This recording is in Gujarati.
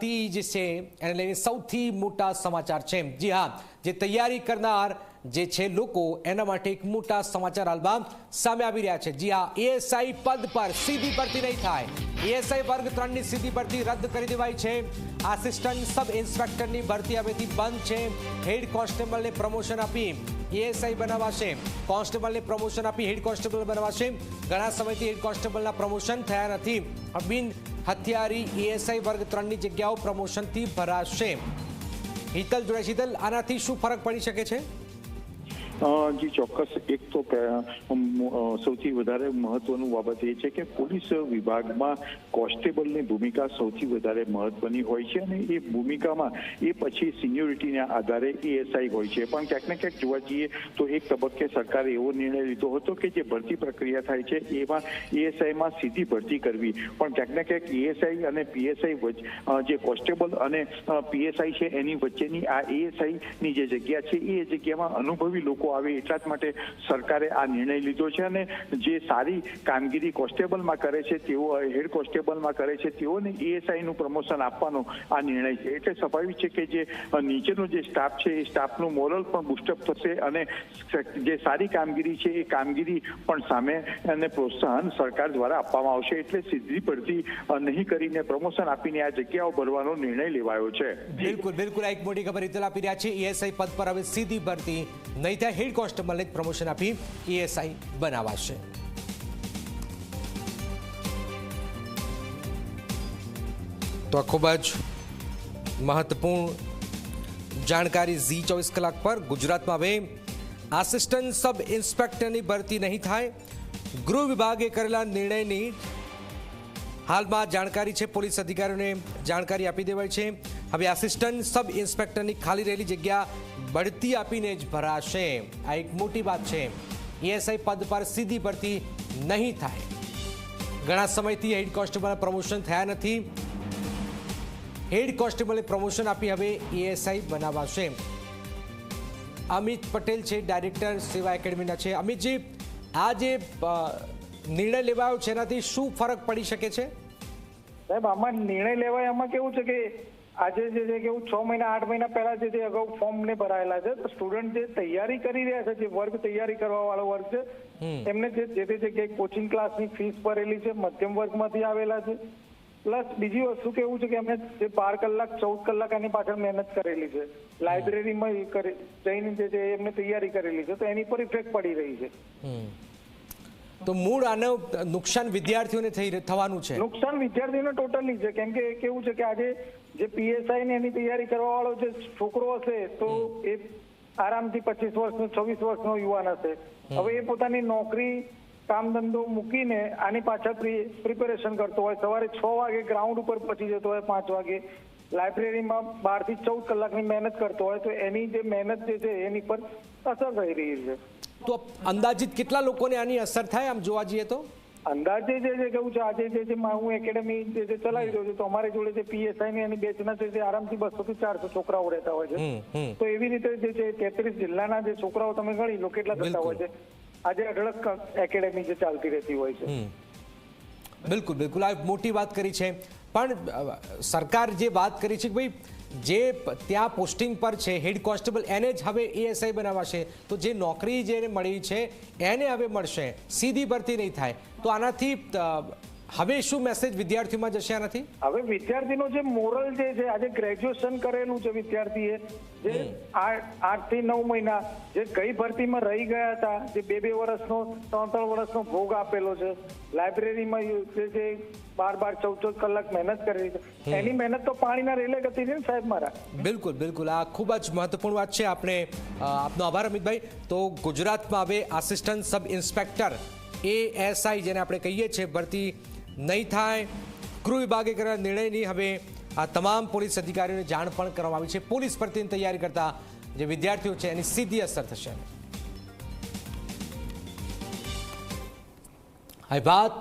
ભરતી જે છે એને લઈને સૌથી મોટા સમાચાર છે જી હા જે તૈયારી કરનાર જે છે લોકો એના માટે એક મોટા સમાચાર આલ્બમ સામે આવી રહ્યા છે. જી હા એએસઆઈ પદ પર સીધી ભરતી નહીં થાય. એએસઆઈ વર્ગ ત્રણની સીધી ભરતી રદ કરી દેવાઈ છે. આસિસ્ટન્ટ સબ ઇન્સ્પેક્ટરની ભરતી હવેથી બંધ છે. હેડ કોન્સ્ટેબલને પ્રમોશન આપી એએસઆઈ બનાવાશે. કોન્સ્ટેબલને પ્રમોશન આપી હેડ કોન્સ્ટેબલ બનાવાશે. ઘણા સમયથી હેડ કોન્સ્ટેબલના પ્રમોશન થયા નથી. બિન હથિયારી એએસઆઈ વર્ગ ત્રણની જગ્યાઓ પ્રમોશનથી ભરાશે. હિતલ જોડે શીતલ આનાથી શું ફરક પડી શકે છે? જી ચોક્કસ એક તો સૌથી વધારે મહત્વનું બાબત એ છે કે પોલીસ વિભાગમાં કોન્સ્ટેબલની ભૂમિકા સૌથી વધારે મહત્વની હોય છે અને એ ભૂમિકામાં એ પછી સિન્યોરિટીના આધારે એએસઆઈ હોય છે. પણ ક્યાંક ને ક્યાંક જોવા જઈએ તો એક તબક્કે સરકારે એવો નિર્ણય લીધો હતો કે જે ભરતી પ્રક્રિયા થાય છે એમાં એએસઆઈમાં સીધી ભરતી કરવી. પણ ક્યાંક ને ક્યાંક એએસઆઈ અને પીએસઆઈ જે કોન્સ્ટેબલ અને પીએસઆઈ છે એની વચ્ચેની આ એએસઆઈની જે જગ્યા છે એ જગ્યામાં અનુભવી લોકો આવે એટલા જ માટે સરકારે આ નિર્ણય લીધો છે અને જે સારી કામગીરી કોન્સ્ટેબલમાં કરે છે, તેઓ, હેડ કોન્સ્ટેબલમાં કરે છે, તેઓને એએસઆઈનું પ્રમોશન આપવાનો આ નિર્ણય છે. એટલે સ્વાભાવિક છે કે જે નીચેનો જે સ્ટાફ છે, એ સ્ટાફનું મોરલ પણ બુસ્ટઅપ થશે અને જે સારી કામગીરી છે, એ કામગીરી પણ સામે અને પ્રોત્સાહન સરકાર દ્વારા આપવામાં આવશે. એટલે સીધી પડતી નહીં કરીને પ્રમોશન આપીને આ જગ્યાઓ ભરવાનો નિર્ણય લેવાયો છે. બિલકુલ બિલકુલ. એક મોટી ખબર હિતલ આપી રહ્યા છે. એએસઆઈ પદ પર હવે સીધી ભરતી નહીં થાય. હેડ કોન્સ્ટેબલને જ પ્રમોશન આપી એએસઆઈ બનાવાશે. તો ખૂબ જ મહત્વપૂર્ણ જાણકારી ઝી ચોવીસ કલાક પર ગુજરાતમાં હવે આસિસ્ટન્ટ સબ ઇન્સ્પેક્ટરની ભરતી નહીં થાય. ગૃહ વિભાગે કરેલા નિર્ણયની હાલમાં જાણકારી છે, પોલીસ અધિકારીઓને જાણકારી આપી દેવાઈ છે. હવે આસિસ્ટન્ટ સબ ઇન્સ્પેક્ટરની ખાલી રહેલી જગ્યા બઢતી આપીને જ ભરાશે. આ એક મોટી વાત છે. એએસઆઈ પદ પર સીધી ભરતી નહીં થાય. ઘણા સમયથી હેડ કોન્સ્ટેબલ પ્રમોશન થયા નથી. હેડ કોન્સ્ટેબલે પ્રમોશન આપી હવે એએસઆઈ બનાવાશે. અમિત પટેલ છે ડાયરેક્ટર સેવા એકેડમીના છે. અમિતજી, આ જે નિર્ણય લેવાયો છે, એનાથી શું ફરક પડી શકે છે? સાહેબ, આમાં નિર્ણય લેવાય, આમાં કેવું છે કે આજે જે છે કેવું છ મહિના આઠ મહિના પહેલા જે છે અગાઉ ફોર્મ ને ભરાયેલા છે. તો સ્ટુડન્ટ જે તૈયારી કરી રહ્યા છે જે વર્ગ તૈયારી કરવા વાળો વર્ગ છે એમને જે જે તે જગ્યાએ કોચિંગ ક્લાસની ફીસ ભરેલી છે મધ્યમ વર્ગમાંથી આવેલા છે. પ્લસ બીજી વસ્તુ કેવું છે કે એમને જે બાર કલાક ચૌદ કલાક એની પાછળ મહેનત કરેલી છે. લાઇબ્રેરીમાં જઈને જે છે એમને તૈયારી કરેલી છે. તો એની પર ઇફેક્ટ પડી રહી છે. તો મૂળ આને નુકસાન વિદ્યાર્થીઓને થઈ થવાનું છે? નુકસાન વિદ્યાર્થીઓને ટોટલી છે. કેમ કે કેવું છે કે આજે જે પીએસઆઈ ને એની તૈયારી કરવા વાળો જે છોકરો હશે તો એ આરામથી પચીસ વર્ષનો છવ્વીસ વર્ષનો યુવાન હશે. હવે એ પોતાની નોકરી કામ ધંધો મૂકીને આની પાછળ પ્રિપેરેશન કરતો હોય. સવારે છ વાગે ગ્રાઉન્ડ ઉપર પહોંચી જતો હોય પાંચ વાગે. લાઇબ્રેરીમાં બારથી ચૌદ કલાકની મહેનત કરતો હોય તો એની જે મહેનત જે છે એની પર અસર થઈ રહી છે. તો અંદાજિત કેટલા લોકોને આની અસર થાય આમ જોવા જઈએ તો? અંદાજે જે જે કહું છું આજે જે જેમાં હું એકેડેમી જે જે ચલાવી રહ્યો છું તો અમારી જોડે જે પીએસઆઈ ની એની બેચના છે તે આરામથી બસો થી ચારસો છોકરાઓ રહેતા હોય છે. તો એવી રીતે જે છે તેત્રીસ જિલ્લાના જે છોકરાઓ તમે ગણી લો કેટલા થતા હોય છે. આજે અઢળક એકેડેમી જે ચાલતી રહેતી હોય છે. બિલકુલ બિલકુલ. આ મોટી વાત કરી છે. પણ સરકાર જે વાત કરી છે કે ભાઈ જે ત્યાં પોસ્ટિંગ પર છે, હેડ કોન્સ્ટેબલ એને જ હવે એએસઆઈ બનાવાશે. તો જે નોકરી જેને મળી છે, એને હવે મળશે. સીધી ભરતી નહીં થાય. તો આનાથી હવે શું મેસેજ વિદ્યાર્થીઓમાં જશે આનાથી? હવે વિદ્યાર્થીનો જે મોરલ જે છે આજે ગ્રેજ્યુએશન કરેલું છે વિદ્યાર્થીએ જે આઠથી નવ મહિના જે ગઈ ભરતીમાં રહી ગયા હતા જે બે બે વર્ષનો ત્રણ ત્રણ વર્ષનો ભોગ આપેલો છે લાઇબ્રેરીમાં જે બાર બાર ચૌદ ચૌદ કલાક મહેનત કરેલી છે. એની મહેનત તો પાણીના રેલે ગતિ છે ને સાહેબ મારા. બિલકુલ બિલકુલ. આ ખૂબ જ મહત્વપૂર્ણ વાત છે. આપણે આપનો આભાર અમિતભાઈ. તો ગુજરાતમાં હવે આસિસ્ટન્ટ સબ ઇન્સ્પેક્ટર એએસઆઈ જેને આપણે કહીએ છીએ ભરતી નહીં થાય. ગૃહ વિભાગે કરેલા નિર્ણયની હવે આ તમામ પોલીસ અધિકારીઓને જાણ પણ કરવામાં આવી છે. પોલીસ ભરતીની તૈયારી કરતા જે વિદ્યાર્થીઓ છે, એની સીધી અસર થશે. આ વાત